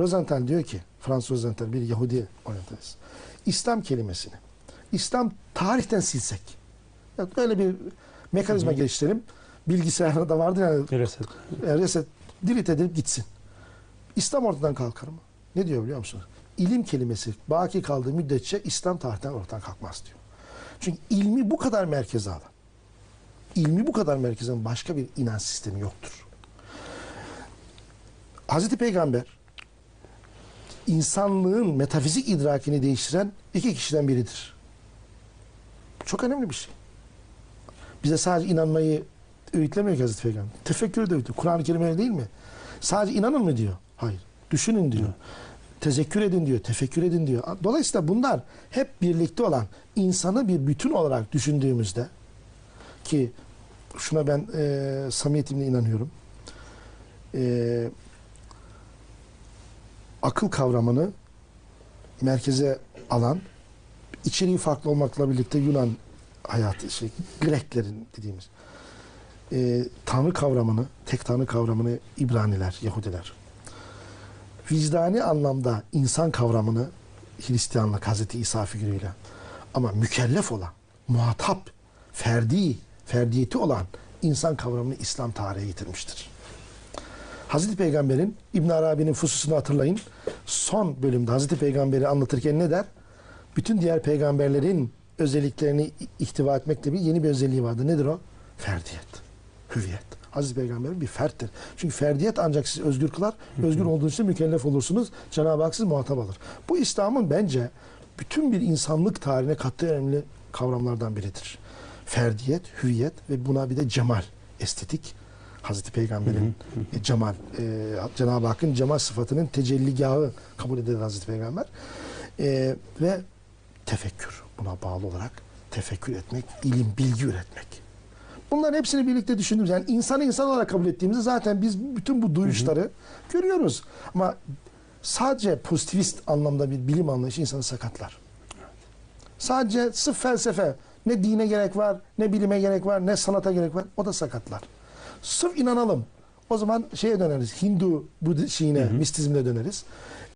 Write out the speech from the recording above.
Rosenthal diyor ki, Frans Rosenthal bir Yahudi oryantalist. İslam kelimesini, İslam tarihten silsek. Ya Böyle bir mekanizma geliştirelim. Bilgisayarda da vardı yani Reset. e, reset delete edilip gitsin. İslam ortadan kalkar mı? Ne diyor biliyor musunuz? İlim kelimesi baki kaldığı müddetçe İslam tarihten ortadan kalkmaz diyor. Çünkü ilmi bu kadar merkeze alan, ilmi bu kadar merkeze başka bir inanç sistemi yoktur. Hazreti Peygamber insanlığın metafizik idrakini değiştiren iki kişiden biridir. Çok önemli bir şey. Bize sadece inanmayı öğütlemiyor ki Hazreti Peygamber. Tefekkür de öğütlüyor. Kur'an-ı Kerim öyle değil mi? Sadece inanın mı diyor? Hayır. Düşünün diyor. Tezekkür edin diyor. Tefekkür edin diyor. Dolayısıyla bunlar hep birlikte olan insanı bir bütün olarak düşündüğümüzde ki şuna ben e, samimiyetimle inanıyorum. E, akıl kavramını merkeze alan içeriği farklı olmakla birlikte Yunan hayatı şey Greklerin dediğimiz e, tanrı kavramını tek tanrı kavramını İbraniler Yahudiler vicdani anlamda insan kavramını Hristiyanlık Hazreti İsa figürüyle ama mükellef olan muhatap ferdi ferdiyeti olan insan kavramını İslam tarihe getirmiştir. Hazreti Peygamber'in İbn Arabi'nin fususunu hatırlayın. Son bölümde Hazreti Peygamber'i anlatırken ne der? Bütün diğer peygamberlerin özelliklerini ihtiva etmekle bir yeni bir özelliği vardı. Nedir o? Ferdiyet, hüviyet. Hazreti Peygamber bir ferttir. Çünkü ferdiyet ancak sizi özgür kılar. Özgür olduğunuz için mükellef olursunuz. Cenab-ı Hak sizi muhatap alır. Bu İslam'ın bence bütün bir insanlık tarihine kattığı önemli kavramlardan biridir. Ferdiyet, hüviyet ve buna bir de cemal, estetik. Hazreti Peygamber'in e, cemal, e, Cenab-ı Hakk'ın cemal sıfatının tecelligahı kabul edilir Hazreti Peygamber. E, ve tefekkür. Buna bağlı olarak tefekkür etmek, ilim, bilgi üretmek. Bunların hepsini birlikte düşündüğümüz yani insanı insan olarak kabul ettiğimizde zaten biz bütün bu duyuşları görüyoruz. Ama sadece pozitivist anlamda bir bilim anlayışı insanı sakatlar. Sadece sırf felsefe, ne dine gerek var, ne bilime gerek var, ne sanata gerek var, o da sakatlar. Sırf inanalım. O zaman şeye döneriz, Hindu Budi şeyine, mistizmine döneriz.